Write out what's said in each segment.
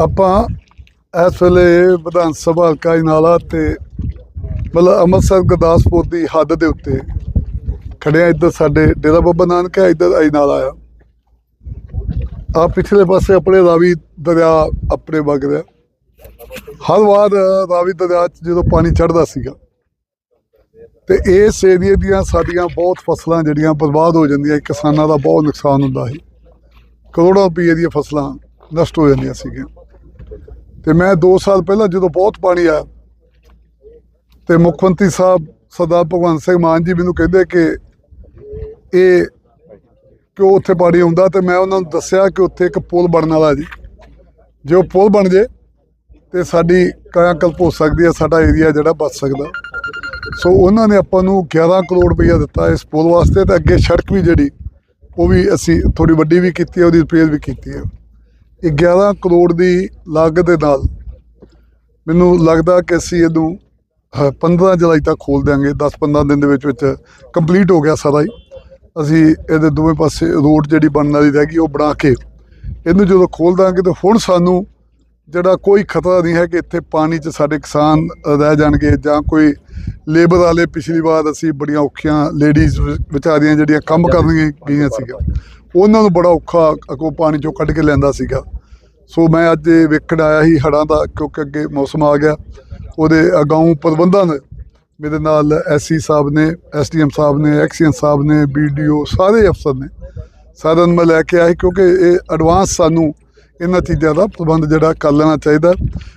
ਆਪਾਂ ਇਸ ਵੇਲੇ ਵਿਧਾਨ ਸਭਾ ਹਲਕਾ ਨਾਲਾ ਤੇ ਮਤਲਬ ਅੰਮ੍ਰਿਤਸਰ ਗੁਰਦਾਸਪੁਰ ਦੀ ਹੱਦ ਦੇ ਉੱਤੇ ਖੜਿਆ ਇੱਧਰ ਸਾਡੇ ਡੇਰਾ ਬਾਬਾ ਨਾਨਕ ਹੈ, ਇੱਧਰ ਆਈ ਆ। ਆ ਪਿਛਲੇ ਪਾਸੇ ਆਪਣੇ ਰਾਵੀ ਦਰਿਆ ਆਪਣੇ ਵਗ ਰਿਹਾ। ਹਰ ਵਾਰ ਰਾਵੀ ਦਰਿਆ 'ਚ ਜਦੋਂ ਪਾਣੀ ਚੜ੍ਹਦਾ ਸੀਗਾ, ਤੇ ਇਸ ਏਰੀਏ ਦੀਆਂ ਸਾਡੀਆਂ ਬਹੁਤ ਫਸਲਾਂ ਜਿਹੜੀਆਂ ਬਰਬਾਦ ਹੋ ਜਾਂਦੀਆਂ, ਕਿਸਾਨਾਂ ਦਾ ਬਹੁਤ ਨੁਕਸਾਨ ਹੁੰਦਾ ਸੀ। ਕਰੋੜਾਂ ਰੁਪਏ ਦੀਆਂ ਫਸਲਾਂ ਨਸ਼ਟ ਹੋ ਜਾਂਦੀਆਂ ਸੀਗੀਆਂ। ਤੇ ਮੈਂ 2 ਸਾਲ ਪਹਿਲਾਂ ਜਦੋਂ ਬਹੁਤ ਪਾਣੀ ਆਇਆ, ਤੇ ਮੁੱਖ ਮੰਤਰੀ ਸਾਹਿਬ ਸਰਦਾਰ ਭਗਵੰਤ ਸਿੰਘ ਮਾਨ ਜੀ ਮੈਨੂੰ ਕਹਿੰਦੇ ਕਿ ਇਹ ਕਿਉਂ ਉੱਥੇ ਪਾਣੀ ਆਉਂਦਾ ਤੇ ਮੈਂ ਉਹਨਾਂ ਨੂੰ ਦੱਸਿਆ ਕਿ ਉੱਥੇ ਇੱਕ ਪੁਲ ਬਣਨ ਵਾਲਾ ਜੀ। ਜੇ ਉਹ ਪੁਲ ਬਣ ਜੇ ਤੇ ਸਾਡੀ ਕਾਇਆ ਕਲਪ ਹੋ ਸਕਦੀ ਹੈ, ਸਾਡਾ ਏਰੀਆ ਜਿਹੜਾ ਬਚ ਸਕਦਾ। ਸੋ ਉਹਨਾਂ ਨੇ ਆਪਾਂ ਨੂੰ 11 ਕਰੋੜ ਰੁਪਈਆ ਦਿੱਤਾ ਇਸ ਪੁਲ ਵਾਸਤੇ ਤੇ ਅੱਗੇ ਸੜਕ ਵੀ ਜਿਹੜੀ, ਉਹ ਵੀ ਅਸੀਂ ਥੋੜੀ ਵੱਡੀ ਵੀ ਕੀਤੀ ਹੈ, ਉਹਦੀ ਰਿਪੇਅਰ ਵੀ ਕੀਤੀ ਹੈ। 11 ਕਰੋੜ ਦੀ ਲਾਗਤ ਦੇ ਨਾਲ ਮੈਨੂੰ ਲੱਗਦਾ ਕਿ ਅਸੀਂ ਇਹਨੂੰ ਅਹ, 15 ਜੁਲਾਈ ਤੱਕ ਖੋਲ ਦਿਆਂਗੇ। 10-15 ਦਿਨ ਦੇ ਵਿੱਚ ਵਿੱਚ ਕੰਪਲੀਟ ਹੋ ਗਿਆ ਸਾਰਾ ਹੀ। ਅਸੀਂ ਇਹਦੇ ਦੋਵੇਂ ਪਾਸੇ ਰੋਡ ਜਿਹੜੀ ਬਣਨ ਵਾਲੀ ਰਹਿ ਗਈ ਉਹ ਬਣਾ ਕੇ ਇਹਨੂੰ ਜਦੋਂ ਖੋਲ ਦਾਂਗੇ ਤਾਂ ਹੁਣ ਸਾਨੂੰ ਜਿਹੜਾ ਕੋਈ ਖਤਰਾ ਨਹੀਂ ਹੈ ਕਿ ਇੱਥੇ ਪਾਣੀ 'ਚ ਸਾਡੇ ਕਿਸਾਨ ਰਹਿ ਜਾਣਗੇ ਜਾਂ ਕੋਈ ਲੇਬਰ ਵਾਲੇ ਪਿਛਲੀ ਵਾਰ ਅਸੀਂ ਬੜੀਆਂ ਔਖੀਆਂ ਲੇਡੀਜ਼ ਵਿਚਾਰੀਆਂ ਜਿਹੜੀਆਂ ਕੰਮ ਕਰਨੀਆਂ ਗਈਆਂ ਸੀਗਾ ਉਹਨਾਂ ਨੂੰ ਬੜਾ ਔਖਾ ਅੱਗੋਂ ਪਾਣੀ 'ਚੋਂ ਕੱਢ ਕੇ ਲੈਂਦਾ ਸੀਗਾ। ਸੋ ਮੈਂ ਅੱਜ ਇਹ ਵੇਖਣ ਆਇਆ ਸੀ ਹੜ੍ਹਾਂ ਦਾ ਕਿਉਂਕਿ ਅੱਗੇ ਮੌਸਮ ਆ ਗਿਆ। ਉਹਦੇ ਅਗਾਊਂ ਪ੍ਰਬੰਧਨ ਮੇਰੇ ਨਾਲ ਐਸਸੀ ਸਾਹਿਬ ਨੇ ਐਸਡੀਐਮ ਸਾਹਿਬ ਨੇ ਐਕਸੀਅਨ ਸਾਹਿਬ ਨੇ ਬੀਡੀਓ ਸਾਰੇ ਅਫਸਰ ਨੇ। ਸਾਰਿਆਂ ਨੂੰ ਮੈਂ ਲੈ ਕੇ ਆਇਆ ਕਿਉਂਕਿ ਇਹ ਐਡਵਾਂਸ ਸਾਨੂੰ ਇਹਨਾਂ ਚੀਜ਼ਾਂ ਦਾ ਪ੍ਰਬੰਧ ਜਿਹੜਾ ਕਰ ਲੈਣਾ ਚਾਹੀਦਾ।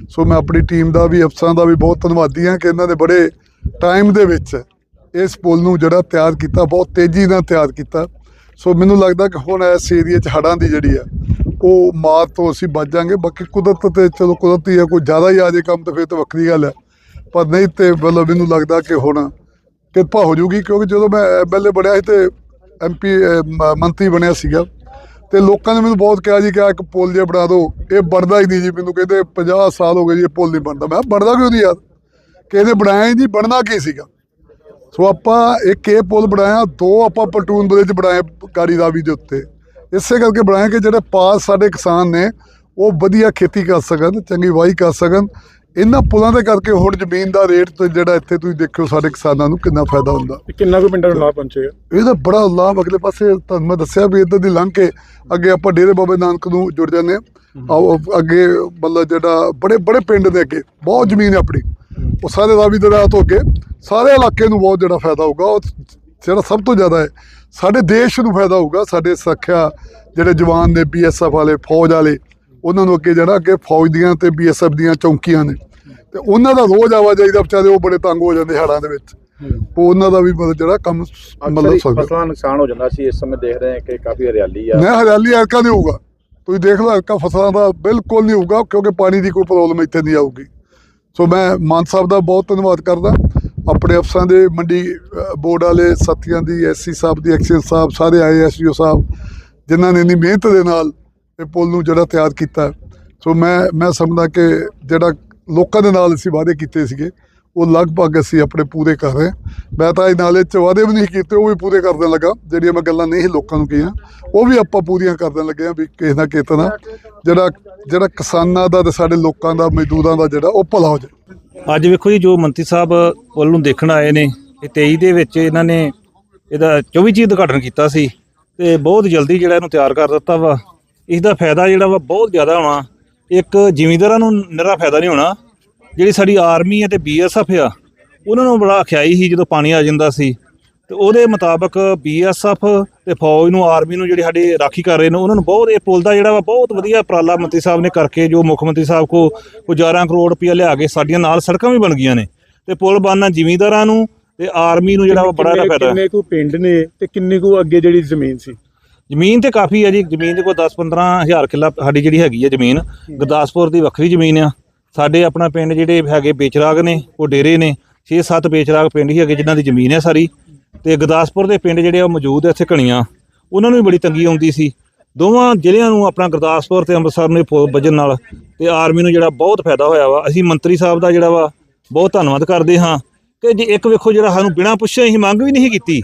ਸੋ ਮੈਂ ਆਪਣੀ ਟੀਮ ਦਾ ਵੀ, ਅਫਸਰਾਂ ਦਾ ਵੀ ਬਹੁਤ ਧੰਨਵਾਦੀ ਹਾਂ ਕਿ ਇਹਨਾਂ ਨੇ ਬੜੇ ਟਾਈਮ ਦੇ ਵਿੱਚ ਇਸ ਪੁਲ ਨੂੰ ਜਿਹੜਾ ਤਿਆਰ ਕੀਤਾ, ਬਹੁਤ ਤੇਜ਼ੀ ਨਾਲ ਤਿਆਰ ਕੀਤਾ। ਸੋ ਮੈਨੂੰ ਲੱਗਦਾ ਕਿ ਹੁਣ ਇਸ ਏਰੀਏ 'ਚ ਹੜ੍ਹਾਂ ਦੀ ਜਿਹੜੀ ਆ, ਉਹ ਮਾਰ ਤੋਂ ਅਸੀਂ ਬਚ ਜਾਾਂਗੇ ਬਾਕੀ ਕੁਦਰਤ ਤੇ ਚਲੋ ਕੁਦਰਤੀ ਹੈ ਕੋਈ ਜ਼ਿਆਦਾ ਹੀ ਆ ਜੇ ਕੰਮ ਤਾਂ ਫਿਰ ਤਾਂ ਵੱਖਰੀ ਗੱਲ ਹੈ ਪਰ ਨਹੀਂ ਤੇ ਮਤਲਬ ਮੈਨੂੰ ਲੱਗਦਾ ਕਿ ਹੁਣ ਕਿਰਪਾ ਹੋ ਜੂਗੀ ਕਿਉਂਕਿ ਜਦੋਂ ਮੈਂ ਐਮਐਲਏ ਬਣਿਆ ਸੀ ਤੇ ਐਮਪੀ ਮੰਤਰੀ ਬਣਿਆ ਸੀਗਾ ਤੇ ਲੋਕਾਂ ਨੇ ਮੈਨੂੰ ਬਹੁਤ ਕਿਹਾ ਜੀ ਕਿ ਇੱਕ ਪੁਲ ਜਿਹਾ ਬਣਾ ਦਿਓ, ਇਹ ਬਣਦਾ ਹੀ ਨਹੀਂ ਜੀ ਮੈਨੂੰ ਕਹਿੰਦੇ 50 ਸਾਲ ਹੋ ਗਏ ਜੀ ਇਹ ਪੁਲ ਨਹੀਂ ਬਣਦਾ। ਮੈਂ ਬਣਦਾ ਕਿਉਂ ਨਹੀਂ ਯਾਰ? ਕਿ ਬਣਾਇਆ ਜੀ ਬਣਨਾ ਕੀ ਸੀਗਾ? ਸੋ ਆਪਾਂ ਇੱਕ ਇਹ ਪੁਲ ਬਣਾਇਆ, ਦੋ ਆਪਾਂ ਪਲਟੂਨ ਬ੍ਰਿਜ ਬਣਾਏ ਗਾੜੀ ਰਾਵੀ ਦੇ ਉੱਤੇ। ਇਸੇ ਕਰਕੇ ਬਣਾਇਆ ਕਿ ਜਿਹੜੇ ਪਾਸ ਸਾਡੇ ਕਿਸਾਨ ਨੇ, ਉਹ ਵਧੀਆ ਖੇਤੀ ਕਰ ਸਕਣ, ਚੰਗੀ ਵਾਹੀ ਕਰ ਸਕਣ ਇਹਨਾਂ ਪੁਲਾਂ ਦੇ ਕਰਕੇ ਹੁਣ ਜ਼ਮੀਨ ਦਾ ਰੇਟ ਤੇ ਜਿਹੜਾ ਇੱਥੇ ਤੁਸੀਂ ਦੇਖਿਓ ਸਾਡੇ ਕਿਸਾਨਾਂ ਨੂੰ ਕਿੰਨਾ ਫਾਇਦਾ ਹੁੰਦਾ। ਤੇ ਕਿੰਨਾ ਕੁ ਪਿੰਡਾਂ ਨੂੰ ਲਾਭ ਪਹੁੰਚੇਗਾ ਇਹਦਾ ਬੜਾ ਲਾਭ ਅਗਲੇ ਪਾਸੇ ਤੁਹਾਨੂੰ ਮੈਂ ਦੱਸਿਆ ਵੀ ਇੱਧਰ ਦੀ ਲੰਘ ਕੇ ਅੱਗੇ ਆਪਾਂ ਡੇਰੇ ਬਾਬੇ ਨਾਨਕ ਨੂੰ ਜੁੜ ਜਾਂਦੇ ਹਾਂ। ਆਓ ਅੱਗੇ ਮਤਲਬ ਜਿਹੜਾ ਬੜੇ ਬੜੇ ਪਿੰਡ ਦੇ ਅੱਗੇ ਬਹੁਤ ਜ਼ਮੀਨ ਹੈ ਆਪਣੀ। ਉਹ ਸਾਰੇ ਰਾਵੀ ਦਰਿਆ ਤੋਂ ਅੱਗੇ ਸਾਰੇ ਇਲਾਕੇ ਨੂੰ ਬਹੁਤ ਜਿਹੜਾ ਫਾਇਦਾ ਹੋਊਗਾ ਉਹ ਜਿਹੜਾ ਸਭ ਤੋਂ ਜ਼ਿਆਦਾ ਹੈ। ਸਾਡੇ ਦੇਸ਼ ਨੂੰ ਫਾਇਦਾ ਹੋਊਗਾ ਸਾਡੇ ਸੁਰੱਖਿਆ ਜਿਹੜੇ ਜਵਾਨ ਨੇ ਬੀਐਸਐਫ ਵਾਲੇ ਫੌਜ ਵਾਲੇ ਉਹਨਾਂ ਨੂੰ ਅੱਗੇ ਜਿਹੜਾ ਅੱਗੇ ਫੌਜ ਦੀਆਂ ਤੇ ਬੀਐਸਐਫ ਦੀਆਂ ਚੌਂਕੀਆਂ ਨੇ। ਤੇ ਉਹਨਾਂ ਦਾ ਰੋਜ਼ ਆਵਾਜਾਈ ਦਾ ਵਿਚਾਰੇ ਉਹ ਬੜੇ ਤੰਗ ਹੋ ਜਾਂਦੇ ਹੜ੍ਹਾਂ ਦੇ ਵਿੱਚ। ਉਹ ਉਹਨਾਂ ਦਾ ਵੀ ਮਤਲਬ ਜਿਹੜਾ ਕੰਮ ਮਤਲਬ ਸਕਦਾ ਫਸਲਾਂ ਨੁਕਸਾਨ ਹੋ ਜਾਂਦਾ ਸੀ ਇਸ ਸਮੇਂ ਦੇਖ ਰਹੇ ਹਾਂ ਕਿ ਕਾਫੀ ਹਰਿਆਲੀ ਆ। ਮੈਂ ਹਰਿਆਲੀ ਐਰਕਾ ਨਹੀਂ ਹੋਊਗਾ। ਤੁਸੀਂ ਦੇਖ ਲਓ ਐਰਕਾ ਫਸਲਾਂ ਦਾ ਬਿਲਕੁਲ ਨਹੀਂ ਹੋਊਗਾ ਕਿਉਂਕਿ ਪਾਣੀ ਦੀ ਕੋਈ ਪ੍ਰੋਬਲਮ ਇੱਥੇ ਨਹੀਂ ਆਊਗੀ। ਸੋ ਮੈਂ ਮਾਨ ਸਾਹਿਬ ਦਾ ਬਹੁਤ ਧੰਨਵਾਦ ਕਰਦਾ। ਆਪਣੇ ਅਫਸਰਾਂ ਦੇ ਮੰਡੀ ਬੋਰਡ ਵਾਲੇ ਸਾਥੀਆਂ ਦੀ ਐਸਸੀ ਸਾਹਿਬ ਦੀ ਐਕਸੀਅਨ ਸਾਹਿਬ ਸਾਰੇ ਆਏ ਸਾਹਿਬ ਜਿਨ੍ਹਾਂ ਨੇ ਇੰਨੀ ਮਿਹਨਤ ਦੇ ਨਾਲ ਇਹ ਪੁਲ ਨੂੰ ਜਿਹੜਾ ਤਿਆਰ ਕੀਤਾ। ਸੋ ਮੈਂ ਮੈਂ ਸਮਝਦਾ ਕਿ ਜਿਹੜਾ ਲੋਕਾਂ ਦੇ ਨਾਲ ਅਸੀਂ ਵਾਅਦੇ ਕੀਤੇ ਸੀਗੇ, ਉਹ ਲਗਭਗ ਅਸੀਂ ਆਪਣੇ ਪੂਰੇ ਕਰ ਰਹੇ ਮੈਂ ਤਾਂ ਇਹ ਨਾਲੇ ਚ ਵਾਅਦੇ ਵੀ ਨਹੀਂ ਕੀਤੇ, ਉਹ ਵੀ ਪੂਰੇ ਕਰਨ ਲੱਗਾ। ਜਿਹੜੀਆਂ ਮੈਂ ਗੱਲਾਂ ਨਹੀਂ ਲੋਕਾਂ ਨੂੰ ਕਹੀਆਂ, ਉਹ ਵੀ ਆਪਾਂ ਪੂਰੀਆਂ ਕਰਨ ਲੱਗੇ ਹਾਂ ਵੀ ਕਿਸੇ ਨਾ ਕਿਸੇ ਤਰ੍ਹਾਂ ਜਿਹੜਾ ਜਿਹੜਾ ਕਿਸਾਨਾਂ ਦਾ ਤੇ ਸਾਡੇ ਲੋਕਾਂ ਦਾ, ਮਜ਼ਦੂਰਾਂ ਦਾ ਜਿਹੜਾ, ਉਹ ਭਲਾ ਹੋ ਜਾਏ। ਅੱਜ ਵੇਖੋ ਜੀ, ਜੋ ਮੰਤਰੀ ਸਾਹਿਬ ਪੁੱਲ ਨੂੰ ਦੇਖਣ ਆਏ ਨੇ, ਇਹ 23 ਦੇ ਵਿੱਚ ਇਹਨਾਂ ਨੇ ਇਹਦਾ 24 ਜੀ ਉਦਘਾਟਨ ਕੀਤਾ ਸੀ ਤੇ ਬਹੁਤ ਜਲਦੀ ਜਿਹੜਾ ਇਹਨੂੰ ਤਿਆਰ ਕਰ ਦਿੱਤਾ ਵਾ। ਇਸ ਦਾ ਫਾਇਦਾ ਜਿਹੜਾ ਵਾ ਬਹੁਤ ਜ਼ਿਆਦਾ ਹੋਣਾ ਇੱਕ ਜ਼ਿਮੀਂਦਾਰਾਂ ਨੂੰ ਨਿਰਾ ਫਾਇਦਾ ਨਹੀਂ ਹੋਣਾ। ਜਿਹੜੀ ਸਾਡੀ ਆਰਮੀ ਹੈ ਤੇ ਬੀਐਸਐਫ ਆ ਉਹਨਾਂ ਨੂੰ ਬੜਾ ਖਿਆਈ ਸੀ ਜਦੋਂ ਪਾਣੀ ਆ ਜਾਂਦਾ ਸੀ। ਤੇ ਉਹਦੇ ਮੁਤਾਬਕ ਬੀਐਸਐਫ ਤੇ ਫੌਜ ਨੂੰ ਆਰਮੀ ਨੂੰ ਜਿਹੜੇ ਸਾਡੇ ਰਾਖੀ ਕਰ ਰਹੇ ਨੇ ਉਹਨਾਂ ਨੂੰ ਬਹੁਤ ਇਹ ਪੁਲ ਦਾ ਜਿਹੜਾ ਵਾ ਬਹੁਤ ਵਧੀਆ ਉਪਰਾਲਾ ਮੰਤਰੀ ਸਾਹਿਬ ਨੇ ਕਰਕੇ ਜੋ ਮੁੱਖ ਮੰਤਰੀ ਸਾਹਿਬ ਕੋ ਕੋ 11 ਕਰੋੜ ਰੁਪਇਆ ਲਿਆ ਕੇ ਸਾਡੀਆਂ ਨਾਲ ਸੜਕਾਂ ਵੀ ਬਣ ਗਈਆਂ ਨੇ। ਤੇ ਪੁਲ ਬਣਨਾ ਜ਼ਿਮੀਂਦਾਰਾਂ ਨੂੰ ਤੇ ਆਰਮੀ ਨੂੰ ਜਿਹੜਾ ਵਾ ਬੜਾ ਫਾਇਦਾ। ਕਿੰਨੇ ਕੁ ਪਿੰਡ ਨੇ ਤੇ ਕਿੰਨੇ ਕੁ ਅੱਗੇ ਜਿਹੜੀ ਜ਼ਮੀਨ ਸੀ? ਜ਼ਮੀਨ ਤੇ ਕਾਫੀ ਹੈ ਜੀ ਜ਼ਮੀਨ ਦੇ ਕੋਲ 10-15 ਹਜ਼ਾਰ ਕਿੱਲਾ ਸਾਡੀ ਜਿਹੜੀ ਹੈਗੀ ਹੈ ਜ਼ਮੀਨ ਗੁਰਦਾਸਪੁਰ ਦੀ ਵੱਖਰੀ ਜ਼ਮੀਨ ਆ। ਸਾਡੇ ਆਪਣਾ ਪਿੰਡ ਜਿਹੜੇ ਹੈਗੇ ਬੇਚਰਾਗ ਨੇ ਉਹ ਡੇਰੇ ਨੇ 6-7 ਬੇਚਰਾਗ ਪਿੰਡ ਹੀ ਹੈਗੇ ਜਿਨ੍ਹਾਂ ਦੀ ਜ਼ਮੀਨ ਹੈ ਸਾਰੀ। ਤੇ ਗੁਰਦਾਸਪੁਰ ਦੇ ਪਿੰਡ ਜਿਹੜੇ ਆ ਉਹ ਮੌਜੂਦ ਹੈ ਇੱਥੇ ਘਣੀਆਂ। ਉਹਨਾਂ ਨੂੰ ਵੀ ਬੜੀ ਤੰਗੀ ਆਉਂਦੀ ਸੀ। ਦੋਵਾਂ ਜ਼ਿਲ੍ਹਿਆਂ ਨੂੰ ਆਪਣਾ ਗੁਰਦਾਸਪੁਰ ਤੇ ਅੰਮ੍ਰਿਤਸਰ ਨੂੰ ਵੱਜਣ ਨਾਲ ਤੇ ਆਰਮੀ ਨੂੰ ਜਿਹੜਾ ਬਹੁਤ ਫਾਇਦਾ ਹੋਇਆ ਵਾ। ਅਸੀਂ ਮੰਤਰੀ ਸਾਹਿਬ ਦਾ ਜਿਹੜਾ ਵਾ ਬਹੁਤ ਧੰਨਵਾਦ ਕਰਦੇ ਹਾਂ। ਕਿ ਜੇ ਇੱਕ ਵੇਖੋ ਜਿਹੜਾ ਸਾਨੂੰ ਬਿਨਾਂ ਪੁੱਛੇ ਅਸੀਂ ਮੰਗ ਵੀ ਨਹੀਂ ਕੀਤੀ।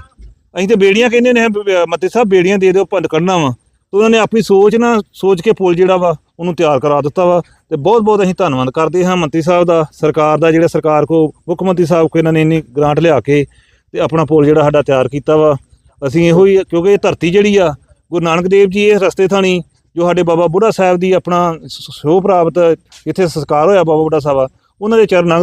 ਅਸੀਂ ਤੇ ਬੇੜੀਆਂ ਕਹਿੰਦੇ ਨੇ ਬ- ਮੰਤਰੀ ਸਾਹਿਬ ਬੇੜੀਆਂ ਦੇ ਦਿਓ ਭੰਦ ਕੱਢਣਾ ਵਾ। ਤੇ ਉਹਨਾਂ ਨੇ ਆਪਣੀ ਸੋਚ ਨਾ, ਸੋਚ ਕੇ ਪੁਲ ਜਿਹੜਾ ਵਾ, ਉਹਨੂੰ ਤਿਆਰ ਕਰਾ ਦਿੱਤਾ ਵਾ। ਤੇ ਬਹੁਤ ਬਹੁਤ ਅਸੀਂ ਧੰਨਵਾਦ ਕਰਦੇ ਹਾਂ ਮੰਤਰੀ ਸਾਹਿਬ ਦਾ, ਸਰਕਾਰ ਦਾ, ਜਿਹੜਾ ਸਰਕਾਰ ਕੋ, ਮੁੱਖ ਮੰਤਰੀ ਸਾਹਿਬ ਕੋ ਇਹਨਾਂ ਨੇ ਇੰਨੀ ਗ੍ਰਾਂਟ ਲਿਆ ਕੇ ਤੇ ਆਪਣਾ ਪੁਲ ਜਿਹੜਾ ਸਾਡਾ ਤਿਆਰ ਕੀਤਾ ਵਾ। ਅਸੀਂ ਇਹੋ ਹੀ, ਕਿਉਂਕਿ ਇਹ ਧਰਤੀ ਜਿਹੜੀ ਆ, ਗੁਰੂ ਨਾਨਕ ਦੇਵ ਜੀ ਇਹ ਰਸਤੇ ਥਾਣੀ, ਜੋ ਸਾਡੇ ਬਾਬਾ ਬੁੱਢਾ ਸਾਹਿਬ ਦੀ ਆਪਣਾ ਸੋਹ ਪ੍ਰਾਪਤ ਇੱਥੇ ਸੰਸਕਾਰ ਹੋਇਆ ਬਾਬਾ ਬੁੱਢਾ ਸਾਹਿਬ ਉਹਨਾਂ ਦੇ ਚਰਨ ਲੰਘਦੇ